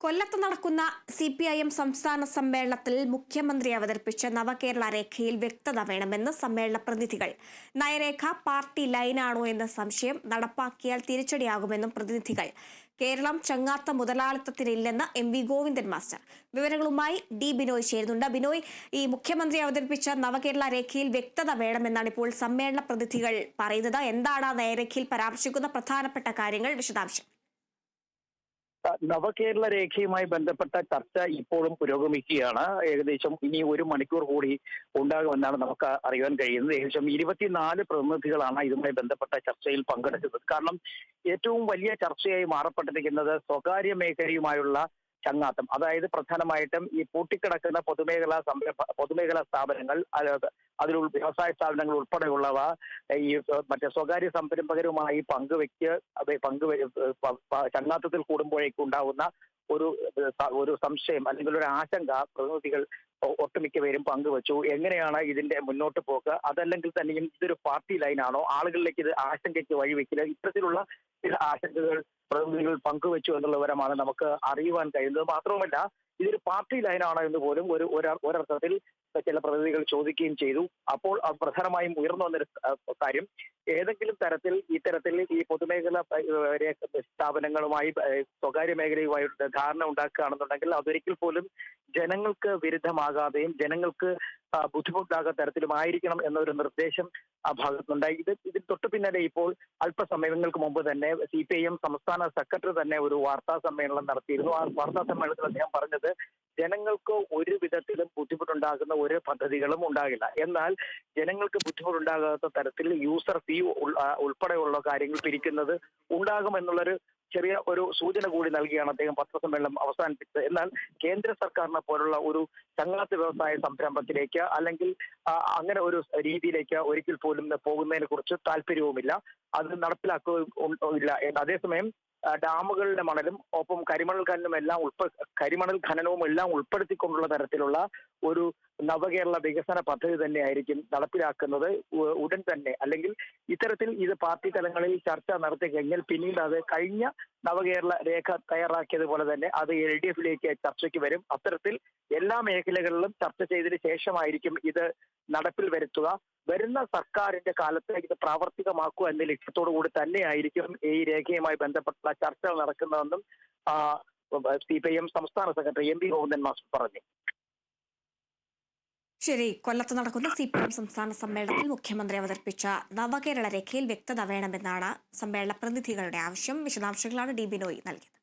കൊല്ലത്ത് നടക്കുന്ന C P I M സംസ്ഥാന സമ്മേളനത്തിൽ മുഖ്യമന്ത്രി അവതരിപ്പിച്ച നവകേരള രേഖയിൽ വ്യക്തത വേണമെന്ന് സമ്മേളന പ്രതിനിധികൾ. നയരേഖ പാർട്ടി ലൈനാണോ എന്ന സംശയം നടപ്പാക്കിയാൽ തിരിച്ചടിയാകുമെന്നും പ്രതിനിധികൾ. കേരളം ചങ്ങാത്ത മുതലാളിത്തത്തിനില്ലെന്ന് എം വി ഗോവിന്ദൻ മാസ്റ്റർ. വിവരങ്ങളുമായി ഡി ബിനോയ് ചേരുന്നുണ്ട്. ബിനോയ് ഈ മുഖ്യമന്ത്രി അവതരിപ്പിച്ച നവകേരള രേഖയിൽ വ്യക്തത വേണമെന്നാണ് ഇപ്പോൾ സമ്മേളന പ്രതിനിധികൾ പറയുന്നത്. എന്താണ് ആ നയരേഖയിൽ പരാമർശിക്കുന്ന പ്രധാനപ്പെട്ട കാര്യങ്ങൾ വിശദാംശം. നവകേരള രേഖയുമായി ബന്ധപ്പെട്ട ചർച്ച ഇപ്പോഴും പുരോഗമിക്കുകയാണ്. ഏകദേശം ഇനി ഒരു മണിക്കൂർ കൂടി ഉണ്ടാകുമെന്നാണ് നമുക്ക് അറിയാൻ കഴിയുന്നത്. ഏകദേശം ഇരുപത്തിനാല് പ്രതിനിധികളാണ് ഇതുമായി ബന്ധപ്പെട്ട ചർച്ചയിൽ പങ്കെടുക്കുന്നത്. കാരണം ഏറ്റവും വലിയ ചർച്ചയായി മാറപ്പെട്ടിരിക്കുന്നത് സ്വകാര്യ മേഖലയുമായുള്ള ചങ്ങാത്തം. അതായത് പ്രധാനമായിട്ടും ഈ പൂട്ടിക്കിടക്കുന്ന പൊതുമേഖലാ സംരംഭ പൊതുമേഖലാ സ്ഥാപനങ്ങൾ അതിൽ വ്യവസായ സ്ഥാപനങ്ങൾ ഉൾപ്പെടെയുള്ളവ ഈ മറ്റേ സ്വകാര്യ സംരംഭകരുമായി പങ്കുവെക്ക് അത് പങ്കുവെ പ- പ- ചങ്ങാത്തത്തിൽ കൂടുമ്പോഴേക്കും ഉണ്ടാവുന്ന ഒരു ഒരു സംശയം അല്ലെങ്കിൽ ഒരു ആശങ്ക പ്രതിനിധികൾ ഒട്ടുമിക്ക പേരും പങ്കുവച്ചു. എങ്ങനെയാണ് ഇതിന്റെ മുന്നോട്ട് പോക്ക്? അതല്ലെങ്കിൽ തന്നെയും ഇതൊരു പാർട്ടി ലൈനാണോ? ആളുകളിലേക്ക് ഇത് ആശങ്കയ്ക്ക് വഴിവെക്കില്ല ഇത്തരത്തിലുള്ള ചില ആശങ്കകൾ പ്രതിനിധികൾ പങ്കുവച്ചു എന്നുള്ള വിവരമാണ് നമുക്ക് അറിയുവാൻ കഴിയുന്നത്. മാത്രവുമല്ല ഇതൊരു പാർട്ടി ലൈനാണോ എന്ന് പോലും ഒരു ഒര- ഒരർത്ഥത്തിൽ ചില പ്രതിനിധികൾ ചോദിക്കുകയും ചെയ്തു. അപ്പോൾ പ്രധാനമായും ഉയർന്നു വന്നൊരു കാര്യം ഏതെങ്കിലും തരത്തിൽ ഇത്തരത്തിൽ ഈ പൊതുമേഖല സ്ഥാപനങ്ങളുമായി സ്വകാര്യ മേഖലയുമായി ധാരണ ഉണ്ടാക്കുകയാണെന്നുണ്ടെങ്കിൽ അതൊരിക്കൽ പോലും ജനങ്ങൾക്ക് വിരുദ്ധമാകാതെയും ജനങ്ങൾക്ക് ബുദ്ധിമുട്ടാകാത്ത തരത്തിലുമായിരിക്കണം എന്നൊരു നിർദ്ദേശം ആ ഭാഗത്തുണ്ടായി ഇത് ഇതിന് തൊട്ടു പിന്നാലെ ഇപ്പോൾ അല്പസമയങ്ങൾക്ക് മുമ്പ് തന്നെ സി പി ഐ എം സംസ്ഥാന സെക്രട്ടറി തന്നെ ഒരു വാർത്താ സമ്മേളനം നടത്തിയിരുന്നു. ആ വാർത്താ സമ്മേളനത്തിൽ അദ്ദേഹം പറഞ്ഞത് ജനങ്ങൾക്ക് ഒരു വിധത്തിലും ബുദ്ധിമുട്ടുണ്ടാകുന്ന ഒരു പദ്ധതികളും ഉണ്ടാകില്ല. എന്നാൽ ജനങ്ങൾക്ക് ബുദ്ധിമുട്ടുണ്ടാകാത്ത തരത്തിൽ യൂസർ ഫീ ഉൾപ്പെടെയുള്ള കാര്യങ്ങൾ പിരിക്കുന്നത് ഉണ്ടാകുമെന്നുള്ളൊരു ചെറിയ ഒരു സൂചന കൂടി നൽകിയാണ് അദ്ദേഹം പത്രസമ്മേളനം അവസാനിപ്പിച്ചത്. എന്നാൽ കേന്ദ്ര സർക്കാരിനെ പോലുള്ള ഒരു ചങ്ങാത്ത വ്യവസായ സംരംഭത്തിലേക്ക് അല്ലെങ്കിൽ അങ്ങനെ ഒരു രീതിയിലേക്ക് ഒരിക്കൽ പോലും പോകുന്നതിനെ കുറിച്ച് താല്പര്യവുമില്ല. അത് നടപ്പിലാക്കുകയും ഇല്ല. അതേസമയം ഡാമുകളുടെ മണലും ഒപ്പം കരിമണൽ ഖനനം എല്ലാം ഉൾപ്പെ കരിമണൽ ഖനനവും എല്ലാം ഉൾപ്പെടുത്തിക്കൊണ്ടുള്ള തരത്തിലുള്ള ഒരു നവകേരള വികസന പദ്ധതി തന്നെയായിരിക്കും നടപ്പിലാക്കുന്നത് ഉടൻ തന്നെ. അല്ലെങ്കിൽ ഇത്തരത്തിൽ ഇത് പാർട്ടി തലങ്ങളിൽ ചർച്ച നടത്തി കഴിഞ്ഞാൽ പിന്നീട് അത് കഴിഞ്ഞ നവകേരള രേഖ തയ്യാറാക്കിയതുപോലെ തന്നെ അത് എൽ ഡി എഫിലേക്ക് ചർച്ചയ്ക്ക് വരും. അത്തരത്തിൽ എല്ലാ മേഖലകളിലും ചർച്ച ചെയ്തതിനു ശേഷമായിരിക്കും ഇത് നടപ്പിൽ വരുത്തുക. വരുന്ന സർക്കാരിന്റെ കാലത്ത് ഇത് പ്രാവർത്തികമാക്കുക എന്ന ലക്ഷ്യത്തോടു കൂടി തന്നെയായിരിക്കും ഈ രേഖയുമായി ബന്ധപ്പെട്ടുള്ള ചർച്ചകൾ നടക്കുന്നതെന്നും സി പി ഐ എം സംസ്ഥാന secretary M P Govindan master പറഞ്ഞു. ശരി കൊല്ലത്ത് നടക്കുന്ന സി പി എം സംസ്ഥാന സമ്മേളനത്തിൽ മുഖ്യമന്ത്രി അവതരിപ്പിച്ച നവകേരള രേഖയിൽ വ്യക്തത വേണമെന്നാണ് സമ്മേളന പ്രതിനിധികളുടെ ആവശ്യം. വിശദാംശങ്ങളാണ് ഡി ബിനോയ് നൽകിയത്.